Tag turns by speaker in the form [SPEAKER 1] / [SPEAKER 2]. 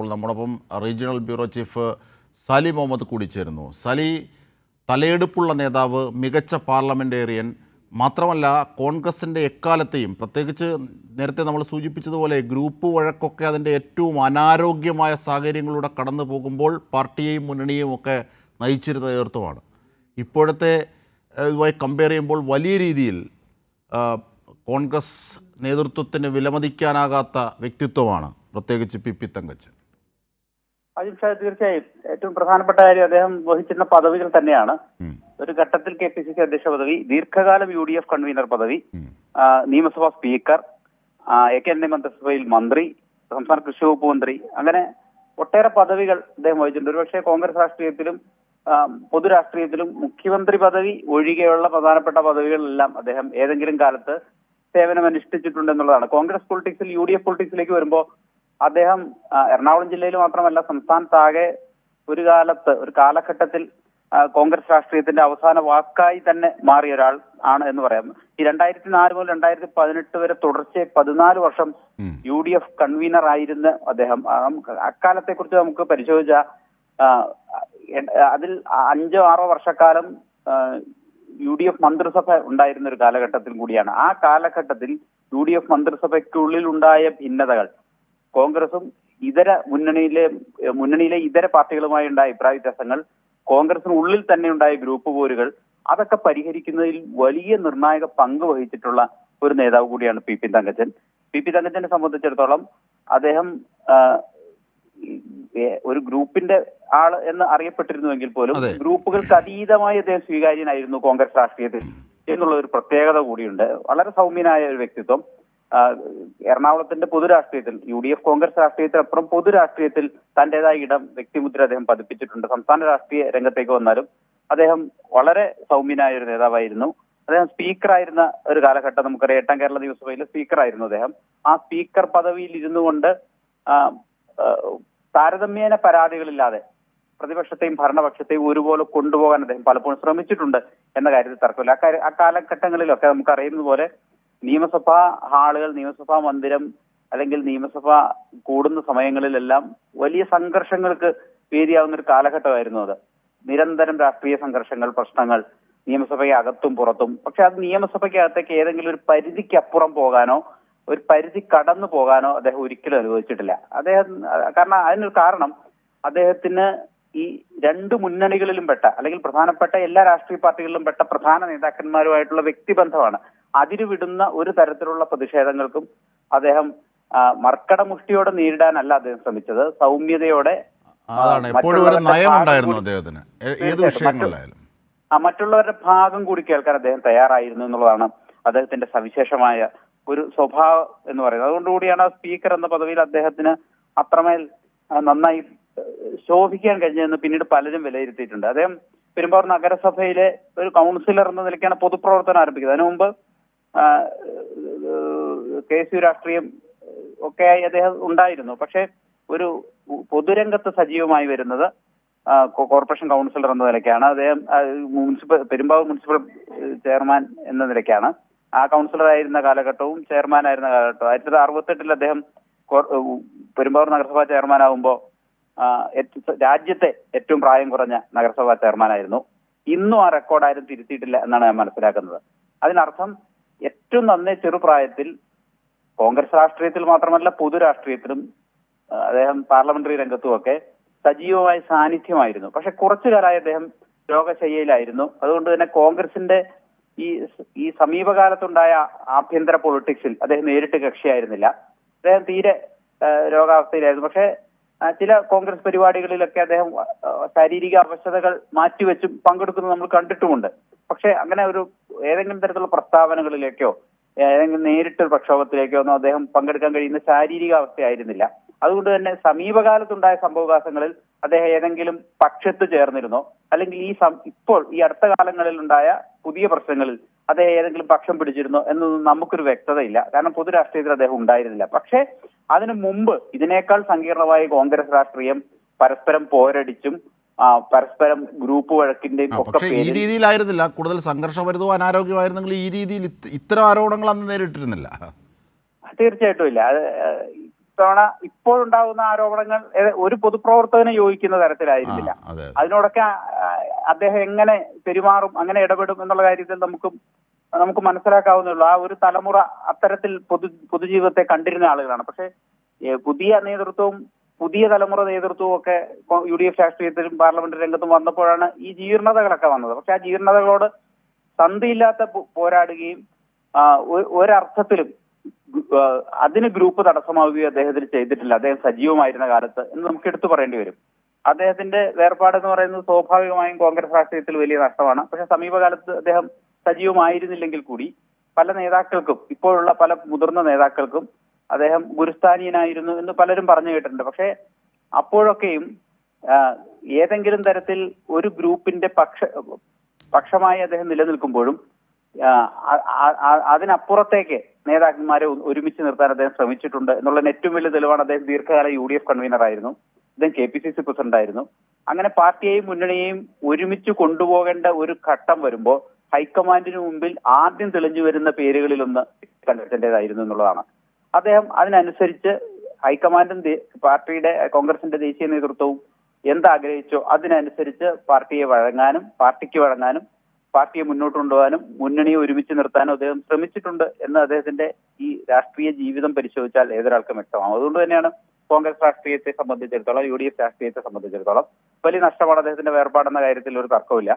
[SPEAKER 1] ഇപ്പോൾ നമ്മോടൊപ്പം regional bureau chief Sali Muhammad കൂടി ചേരുന്നു. സലി തലയെടുപ്പുള്ള നേതാവ് മികച്ച പാർലമെന്റേറിയൻ മാത്രമല്ല കോൺഗ്രസിന്റെ എക്കാലത്തെയും പ്രത്യേകിച്ച് നേരത്തെ നമ്മൾ സൂചിപ്പിച്ചതുപോലെ ഗ്രൂപ്പ് വഴക്കൊക്കെ അതിന്റെ ഏറ്റവും അനാരോഗ്യമായ സാഹചര്യങ്ങളിലൂടെ കടന്നു പോകുമ്പോൾ പാർട്ടിയെയും മുന്നണിയെയും ഒക്കെ നയിച്ചിരുന്ന നേതൃത്വമാണ്. ഇപ്പോഴത്തെ ഇതുമായി കമ്പയർ ചെയ്യുമ്പോൾ വലിയ രീതിയിൽ കോൺഗ്രസ് നേതൃത്വത്തിന് വിലമതിക്കാനാകാത്ത വ്യക്തിത്വമാണ് പ്രത്യേകിച്ച് പി പി തങ്കച്ചൻ.
[SPEAKER 2] അജിത് ഷാ തീർച്ചയായും ഏറ്റവും പ്രധാനപ്പെട്ട കാര്യം അദ്ദേഹം വഹിച്ചിരുന്ന പദവികൾ തന്നെയാണ്. ഒരു ഘട്ടത്തിൽ കെ പി സി സി അധ്യക്ഷ പദവി ദീർഘകാലം യു ഡി എഫ് കൺവീനർ പദവി നിയമസഭാ സ്പീക്കർ എ കെ എൻ മന്ത്രിസഭയിൽ മന്ത്രി സംസ്ഥാന കൃഷി വകുപ്പ് മന്ത്രി അങ്ങനെ ഒട്ടേറെ പദവികൾ അദ്ദേഹം വഹിച്ചിട്ടുണ്ട്. ഒരുപക്ഷെ കോൺഗ്രസ് രാഷ്ട്രീയത്തിലും പൊതു രാഷ്ട്രീയത്തിലും മുഖ്യമന്ത്രി പദവി ഒഴികെയുള്ള പ്രധാനപ്പെട്ട പദവികളെല്ലാം അദ്ദേഹം ഏതെങ്കിലും കാലത്ത് സേവനം അനുഷ്ഠിച്ചിട്ടുണ്ട് എന്നുള്ളതാണ് കോൺഗ്രസ് പൊളിറ്റിക്സിൽ യു ഡി എഫ് പൊളിറ്റിക്സിലേക്ക് വരുമ്പോൾ അദ്ദേഹം എറണാകുളം ജില്ലയിൽ മാത്രമല്ല സംസ്ഥാനത്താകെ ഒരു കാലത്ത് ഒരു കാലഘട്ടത്തിൽ കോൺഗ്രസ് രാഷ്ട്രീയത്തിന്റെ അവസാന വാക്കായി തന്നെ മാറിയ ഒരാൾ ആണ് എന്ന് പറയാം. ഈ രണ്ടായിരത്തി നാല് മുതൽ രണ്ടായിരത്തി പതിനെട്ട് വരെ തുടർച്ചയായി പതിനാല് വർഷം. യു ഡി എഫ് കൺവീനർ ആയിരുന്ന അദ്ദേഹം. അക്കാലത്തെ കുറിച്ച് നമുക്ക് പരിശോധിച്ച അതിൽ അഞ്ചോ ആറോ വർഷക്കാലം യു ഡി എഫ് മന്ത്രിസഭ ഉണ്ടായിരുന്ന ഒരു കാലഘട്ടത്തിൽ കൂടിയാണ്. ആ കാലഘട്ടത്തിൽ യു ഡി എഫ് മന്ത്രിസഭയ്ക്കുള്ളിൽ ഉണ്ടായ ഭിന്നതകൾ കോൺഗ്രസും ഇതര മുന്നണിയിലെ മുന്നണിയിലെ ഇതര പാർട്ടികളുമായി ഉണ്ടായ അഭിപ്രായ വ്യത്യാസങ്ങൾ കോൺഗ്രസിന് ഉള്ളിൽ തന്നെ ഉണ്ടായ ഗ്രൂപ്പ് പോരുകൾ അതൊക്കെ പരിഹരിക്കുന്നതിൽ വലിയ നിർണായക പങ്ക് വഹിച്ചിട്ടുള്ള ഒരു നേതാവ് കൂടിയാണ് P P Thankachan. P P തങ്കച്ചനെ സംബന്ധിച്ചിടത്തോളം അദ്ദേഹം ഒരു ഗ്രൂപ്പിന്റെ ആൾ എന്ന് അറിയപ്പെട്ടിരുന്നുവെങ്കിൽ പോലും. ഗ്രൂപ്പുകൾക്ക് അതീതമായി അദ്ദേഹം സ്വീകാര്യനായിരുന്നു കോൺഗ്രസ് രാഷ്ട്രീയത്തിൽ എന്നുള്ള ഒരു പ്രത്യേകത കൂടിയുണ്ട്. വളരെ സൗമ്യനായ ഒരു വ്യക്തിത്വം. എറണാകുളത്തിന്റെ പൊതുരാഷ്ട്രീയത്തിൽ യു ഡി എഫ് കോൺഗ്രസ് രാഷ്ട്രീയത്തിൽ അപ്പുറം പൊതുരാഷ്ട്രീയത്തിൽ തന്റേതായ ഇടം വ്യക്തിമുദ്ര അദ്ദേഹം പതിപ്പിച്ചിട്ടുണ്ട്. സംസ്ഥാന രാഷ്ട്രീയ രംഗത്തേക്ക് വന്നാലും അദ്ദേഹം വളരെ സൗമ്യനായ ഒരു നേതാവായിരുന്നു. അദ്ദേഹം സ്പീക്കറായിരുന്ന ഒരു കാലഘട്ടം നമുക്കറിയാം. എട്ടാം കേരള നിയമസഭയിലെ സ്പീക്കറായിരുന്നു അദ്ദേഹം. ആ സ്പീക്കർ പദവിയിൽ ഇരുന്നു കൊണ്ട് താരതമ്യേന പരാതികളില്ലാതെ പ്രതിപക്ഷത്തെയും ഭരണപക്ഷത്തെയും ഒരുപോലെ കൊണ്ടുപോകാൻ അദ്ദേഹം പലപ്പോഴും ശ്രമിച്ചിട്ടുണ്ട് എന്ന കാര്യത്തിൽ തർക്കമില്ല. ആ കാലഘട്ടങ്ങളിലൊക്കെ നമുക്ക് അറിയുന്നത് പോലെ നിയമസഭാ ഹാളുകൾ നിയമസഭാ മന്ദിരം അല്ലെങ്കിൽ നിയമസഭ കൂടുന്ന സമയങ്ങളിലെല്ലാം വലിയ സംഘർഷങ്ങൾക്ക് വേദിയാവുന്ന ഒരു കാലഘട്ടമായിരുന്നു അത്. നിരന്തരം രാഷ്ട്രീയ സംഘർഷങ്ങൾ പ്രശ്നങ്ങൾ നിയമസഭയ്ക്ക് അകത്തും പുറത്തും. പക്ഷെ അത് നിയമസഭയ്ക്കകത്തേക്ക് ഏതെങ്കിലും ഒരു പരിധിക്കപ്പുറം പോകാനോ ഒരു പരിധി കടന്നു പോകാനോ അദ്ദേഹം ഒരിക്കലും അനുവദിച്ചിട്ടില്ല. അദ്ദേഹം കാരണം അതിനൊരു കാരണം അദ്ദേഹത്തിന് ഈ രണ്ട് മുന്നണികളിലും പെട്ട അല്ലെങ്കിൽ പ്രധാനപ്പെട്ട എല്ലാ രാഷ്ട്രീയ പാർട്ടികളിലും പെട്ട പ്രധാന നേതാക്കന്മാരുമായിട്ടുള്ള വ്യക്തിബന്ധമാണ് അതിരുവിടുന്ന ഒരു തരത്തിലുള്ള പ്രതിഷേധങ്ങൾക്കും അദ്ദേഹം മർക്കട മർക്കടമുഷ്ടിയോടെ നേരിടാനല്ല അദ്ദേഹം ശ്രമിച്ചത്. സൗമ്യതയോടെ
[SPEAKER 1] അതാണ്. എപ്പോഴും ഒരു
[SPEAKER 2] കൂടി-
[SPEAKER 1] അദ്ദേഹത്തിന്. ഏത്. വിഷയങ്ങളിലായാലും.
[SPEAKER 2] മറ്റുള്ളവരുടെ ഭാഗം കൂടി കേൾക്കാൻ അദ്ദേഹം തയ്യാറായിരുന്നു എന്നുള്ളതാണ് അദ്ദേഹത്തിന്റെ സവിശേഷമായ ഒരു സ്വഭാവം എന്ന് പറയുന്നത്. അതുകൊണ്ടുകൂടിയാണ് ആ സ്പീക്കർ എന്ന പദവിയിൽ അദ്ദേഹത്തിന് അത്രമേൽ നന്നായി ശോഭിക്കാൻ കഴിഞ്ഞതെന്ന് പിന്നീട് പലരും വിലയിരുത്തിയിട്ടുണ്ട്. അദ്ദേഹം പെരുമ്പാവൂർ നഗരസഭയിലെ ഒരു കൗൺസിലർ എന്ന നിലയ്ക്കാണ് പൊതുപ്രവർത്തനം ആരംഭിക്കുന്നത്. അതിനു മുമ്പ് കെ എസ് യു രാഷ്ട്രീയം ഒക്കെയായി അദ്ദേഹം ഉണ്ടായിരുന്നു. പക്ഷെ ഒരു പൊതുരംഗത്ത് സജീവമായി വരുന്നത് കോർപ്പറേഷൻ കൗൺസിലർ എന്ന നിലയ്ക്കാണ്. അദ്ദേഹം മുനിസിപ്പൽ പെരുമ്പാവൂർ മുനിസിപ്പൽ ചെയർമാൻ എന്ന നിലയ്ക്കാണ്. ആ കൗൺസിലർ ആയിരുന്ന കാലഘട്ടവും ചെയർമാൻ ആയിരുന്ന കാലഘട്ടവും. ആയിരത്തി തൊള്ളായിരത്തി അറുപത്തെട്ടിൽ അദ്ദേഹം പെരുമ്പാവൂർ നഗരസഭാ ചെയർമാൻ ആവുമ്പോൾ രാജ്യത്തെ ഏറ്റവും പ്രായം കുറഞ്ഞ നഗരസഭാ ചെയർമാൻ ആയിരുന്നു ഇന്നും ആ റെക്കോർഡ് ആരും തിരുത്തിയിട്ടില്ല എന്നാണ് ഞാൻ മനസ്സിലാക്കുന്നത്. അതിനർത്ഥം ഏറ്റവും നന്നേ ചെറുപ്രായത്തിൽ കോൺഗ്രസ് രാഷ്ട്രീയത്തിൽ മാത്രമല്ല പൊതു രാഷ്ട്രീയത്തിലും അദ്ദേഹം പാർലമെന്ററി രംഗത്തുമൊക്കെ സജീവമായ സാന്നിധ്യമായിരുന്നു. പക്ഷെ കുറച്ചു കാലമായി അദ്ദേഹം രോഗശയ്യയിലായിരുന്നു. അതുകൊണ്ട് തന്നെ കോൺഗ്രസിന്റെ ഈ ഈ സമീപകാലത്തുണ്ടായ ആഭ്യന്തര പൊളിറ്റിക്സിൽ അദ്ദേഹം നേരിട്ട് കക്ഷിയായിരുന്നില്ല. അദ്ദേഹം തീരെ രോഗാവസ്ഥയിലായിരുന്നു. പക്ഷെ ചില കോൺഗ്രസ് പരിപാടികളിലൊക്കെ അദ്ദേഹം ശാരീരിക അവശതകൾ മാറ്റിവെച്ചും പങ്കെടുക്കുന്നത് നമ്മൾ കണ്ടിട്ടുമുണ്ട്. പക്ഷെ അങ്ങനെ ഒരു ഏതെങ്കിലും തരത്തിലുള്ള പ്രസ്താവനകളിലേക്കോ ഏതെങ്കിലും നേരിട്ട് പ്രക്ഷോഭത്തിലേക്കോ ഒന്നും അദ്ദേഹം പങ്കെടുക്കാൻ കഴിയുന്ന ശാരീരിക അവസ്ഥയായിരുന്നില്ല. അതുകൊണ്ട് തന്നെ സമീപകാലത്തുണ്ടായ സംഭവവികാസങ്ങളിൽ അദ്ദേഹം ഏതെങ്കിലും പക്ഷത്ത് ചേർന്നിരുന്നോ? അല്ലെങ്കിൽ ഈ ഇപ്പോൾ ഈ അടുത്ത കാലങ്ങളിൽ ഉണ്ടായ പുതിയ പ്രശ്നങ്ങളിൽ അദ്ദേഹം ഏതെങ്കിലും പക്ഷം പിടിച്ചിരുന്നോ എന്നൊന്നും നമുക്കൊരു വ്യക്തതയില്ല. കാരണം പൊതുരാഷ്ട്രീയത്തിൽ അദ്ദേഹം ഉണ്ടായിരുന്നില്ല. പക്ഷേ അതിനു മുമ്പ് ഇതിനേക്കാൾ സങ്കീർണമായ കോൺഗ്രസ് രാഷ്ട്രീയം പരസ്പരം പോരടിച്ചും പരസ്പരം ഗ്രൂപ്പ് വഴക്കിന്റെയും ഒക്കെ
[SPEAKER 1] ഈ രീതിയിലായിരുന്നില്ല. കൂടുതൽ സംഘർഷഭരിതവും അനാരോഗ്യമായിരുന്നെങ്കിൽ ഈ രീതിയിൽ ഇത്ര ഇത്തരം ആരോപണങ്ങൾ അന്ന് നേരിട്ടിരുന്നില്ല.
[SPEAKER 2] തീർച്ചയായിട്ടും ഇല്ല. ഇത്തവണ ഇപ്പോഴുണ്ടാകുന്ന ആരോപണങ്ങൾ ഒരു പൊതുപ്രവർത്തകന് യോജിക്കുന്ന തരത്തിലായിരുന്നില്ല. അതിനോടൊക്കെ അദ്ദേഹം എങ്ങനെ പെരുമാറും അങ്ങനെ ഇടപെടും എന്നുള്ള കാര്യത്തിൽ നമുക്ക് നമുക്ക് മനസ്സിലാക്കാവുന്നുള്ളൂ ആ ഒരു തലമുറ അത്തരത്തിൽ പൊതു പൊതുജീവിതത്തെ കണ്ടിരുന്ന ആളുകളാണ്. പക്ഷെ പുതിയ നേതൃത്വവും പുതിയ തലമുറ നേതൃത്വവും ഒക്കെ യു ഡി എഫ് രാഷ്ട്രീയത്തിലും പാർലമെന്റ് രംഗത്തും വന്നപ്പോഴാണ് ഈ ജീർണതകളൊക്കെ വന്നത്. പക്ഷെ ആ ജീർണതകളോട് സന്ധിയില്ലാത്ത പോരാടുകയും ഒരർത്ഥത്തിലും അതിന് ഗ്രൂപ്പ് തടസ്സമാവുകയും അദ്ദേഹത്തിന് ചെയ്തിട്ടില്ല. അദ്ദേഹം സജീവമായിരുന്ന കാലത്ത് എന്ന് നമുക്ക് എടുത്തു പറയേണ്ടി വരും. അദ്ദേഹത്തിന്റെ വേർപാട് എന്ന് പറയുന്നത് സ്വാഭാവികമായും കോൺഗ്രസ് രാഷ്ട്രീയത്തിൽ വലിയ നഷ്ടമാണ്. പക്ഷെ സമീപകാലത്ത് അദ്ദേഹം സജീവമായിരുന്നില്ലെങ്കിൽ കൂടി പല നേതാക്കൾക്കും ഇപ്പോഴുള്ള പല മുതിർന്ന നേതാക്കൾക്കും അദ്ദേഹം ഗുരുസ്ഥാനീയനായിരുന്നു എന്ന് പലരും പറഞ്ഞു കേട്ടിട്ടുണ്ട്. പക്ഷേ അപ്പോഴൊക്കെയും ഏതെങ്കിലും തരത്തിൽ ഒരു ഗ്രൂപ്പിന്റെ പക്ഷ പക്ഷമായി അദ്ദേഹം നിലനിൽക്കുമ്പോഴും അതിനപ്പുറത്തേക്ക് നേതാക്കന്മാരെ ഒരുമിച്ച് നിർത്താൻ അദ്ദേഹം ശ്രമിച്ചിട്ടുണ്ട് എന്നുള്ള ഏറ്റവും വലിയ തെളിവാണ് അദ്ദേഹം ദീർഘകാല യു ഡി എഫ് കൺവീനർ ആയിരുന്നു അദ്ദേഹം K P C C president ആയിരുന്നു അങ്ങനെ പാർട്ടിയെയും മുന്നണിയെയും ഒരുമിച്ച് കൊണ്ടുപോകേണ്ട ഒരു ഘട്ടം വരുമ്പോൾ ഹൈക്കമാൻഡിന് മുമ്പിൽ ആദ്യം തെളിഞ്ഞു വരുന്ന പേരുകളിലൊന്ന് കണ്ടെത്തേണ്ടതായിരുന്നു എന്നുള്ളതാണ്. അദ്ദേഹം അതിനനുസരിച്ച് ഹൈക്കമാൻഡും പാർട്ടിയുടെ കോൺഗ്രസിന്റെ ദേശീയ നേതൃത്വവും എന്താഗ്രഹിച്ചോ അതിനനുസരിച്ച് പാർട്ടിയെ വഴങ്ങാനും പാർട്ടിക്ക് വഴങ്ങാനും പാർട്ടിയെ മുന്നോട്ട് കൊണ്ടുപോകാനും മുന്നണിയെ ഒരുമിച്ച് നിർത്താനും അദ്ദേഹം ശ്രമിച്ചിട്ടുണ്ട് എന്ന് അദ്ദേഹത്തിന്റെ ഈ രാഷ്ട്രീയ ജീവിതം പരിശോധിച്ചാൽ ഏതൊരാൾക്കും വ്യക്തമാകും അതുകൊണ്ട് തന്നെയാണ് കോൺഗ്രസ് രാഷ്ട്രീയത്തെ സംബന്ധിച്ചിടത്തോളം യു ഡി എഫ് രാഷ്ട്രീയത്തെ സംബന്ധിച്ചിടത്തോളം വലിയ നഷ്ടമാണ് അദ്ദേഹത്തിന്റെ വേർപാടെന്ന കാര്യത്തിൽ ഒരു തർക്കമില്ല